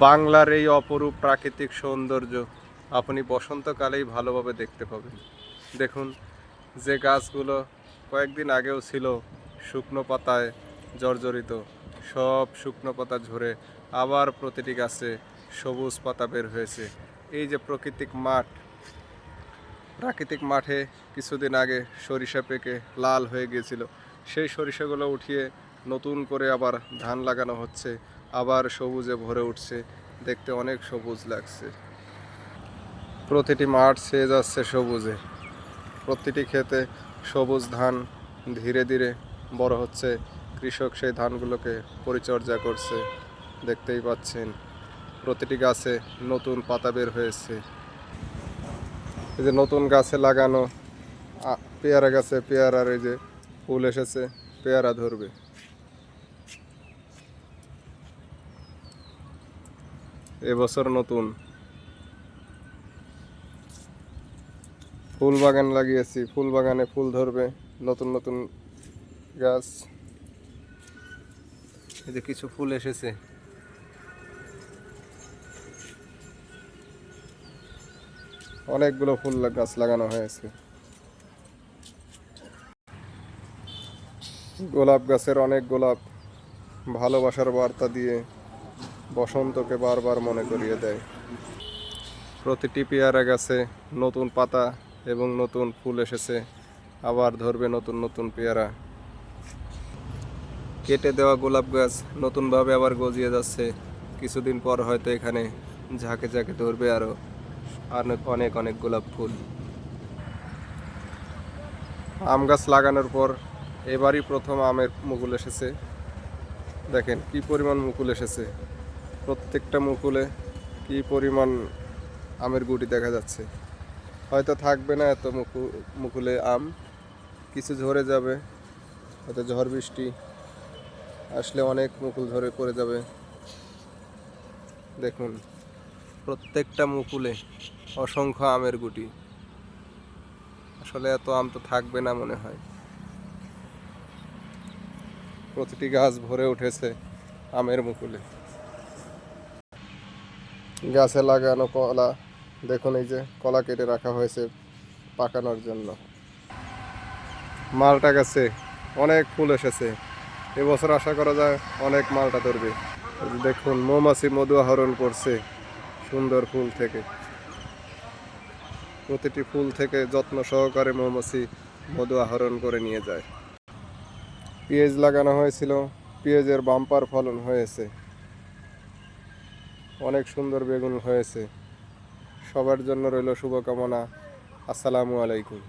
বাংলার এই অপরূপ প্রাকৃতিক সৌন্দর্য আপনি বসন্তকালেই ভালোভাবে দেখতে পাবেন। দেখুন, যে গাছগুলো কয়েকদিন আগেও ছিল শুকনো পাতায় জর্জরিত, সব শুকনো পাতা ঝরে আবার প্রতিটি গাছে সবুজ পাতা বের হয়েছে। এই যে প্রাকৃতিক মাঠ, প্রাকৃতিক মাঠে কিছুদিন আগে সরিষা পেকে লাল হয়ে গিয়েছিল। সেই সরিষাগুলো উঠিয়ে নতুন করে আবার ধান লাগানো হচ্ছে, আবার সবুজে ভরে উঠছে, দেখতে অনেক সবুজ লাগছে। প্রতিটি মাঠ ছেয়ে যাচ্ছে সবুজে। প্রতিটি ক্ষেতে সবুজ ধান ধীরে ধীরে বড় হচ্ছে। কৃষক সেই ধানগুলোকে পরিচর্যা করছে, দেখতেই পাচ্ছেন। প্রতিটি গাছে নতুন পাতা বের হয়েছে। এই যে নতুন গাছে লাগানো পেয়ারা গাছে পেয়ারার এই যে ফুল এসেছে, পেয়ারা ধরবে। এবছর নতুন। ফুল বাগান লাগিয়েছি, ফুল বাগানে ফুল ধরবে, নতুন নতুন গাছ। এই যে কিছু ফুল এসেছে। অনেকগুলো ফুল গাছ লাগানো হয়েছে। গোলাপ গাছের অনেক গোলাপ, ভালোবাসার বার্তা দিয়ে বসন্তকে বারবার মনে করিয়ে দেয়। প্রতিটি পেয়ারা গাছে নতুন পাতা এবং নতুন ফুল এসেছে, আবার ধরবে নতুন নতুন পেয়ারা। কেটে দেওয়া গোলাপ গাছ নতুনভাবে আবার গজিয়ে যাচ্ছে। কিছুদিন পর হয়তো এখানে ঝাঁকে ঝাঁকে ধরবে আরও অনেক অনেক অনেক গোলাপ ফুল। আম গাছ লাগানোর পর এবারই প্রথম আমের মুকুল এসেছে। দেখেন কি পরিমাণ মুকুল এসেছে। প্রত্যেকটা মুকুলে কি পরিমাণ আমের গুটি দেখা যাচ্ছে? হয়তো থাকবে না এত মুকু, মুকুলে আম। কিছু ঝরে যাবে, হয়তো ঝড় বৃষ্টি আসলে অনেক মুকুল ঝরে পড়ে যাবে। দেখুন, প্রত্যেকটা মুকুলে অসংখ্য আমের গুটি। আসলে এত আম তো থাকবে না মনে হয়। প্রতিটি গাছ ভরে উঠেছে আমের মুকুলে। গাছে লাগানো কলা। দেখুন এই যে, কলা কেটে রাখা হয়েছে পাকানোর জন্য। মালটা গাছে, অনেক ফুল এসেছে। এবছর আশা করা যায় অনেক মালটা ধরবে। দেখুন, মৌমাছি মধু আহরণ করছে সুন্দর ফুল থেকে। প্রতিটি ফুল থেকে যত্ন সহকারে মৌমাছি মধু আহরণ করে নিয়ে যায়। পেঁয়াজ লাগানো হয়েছিল, পেঁয়াজের বাম্পার ফলন হয়েছে। অনেক সুন্দর বেগুন হয়েছে। সবার জন্য রইল শুভকামনা। আসসালামু আলাইকুম।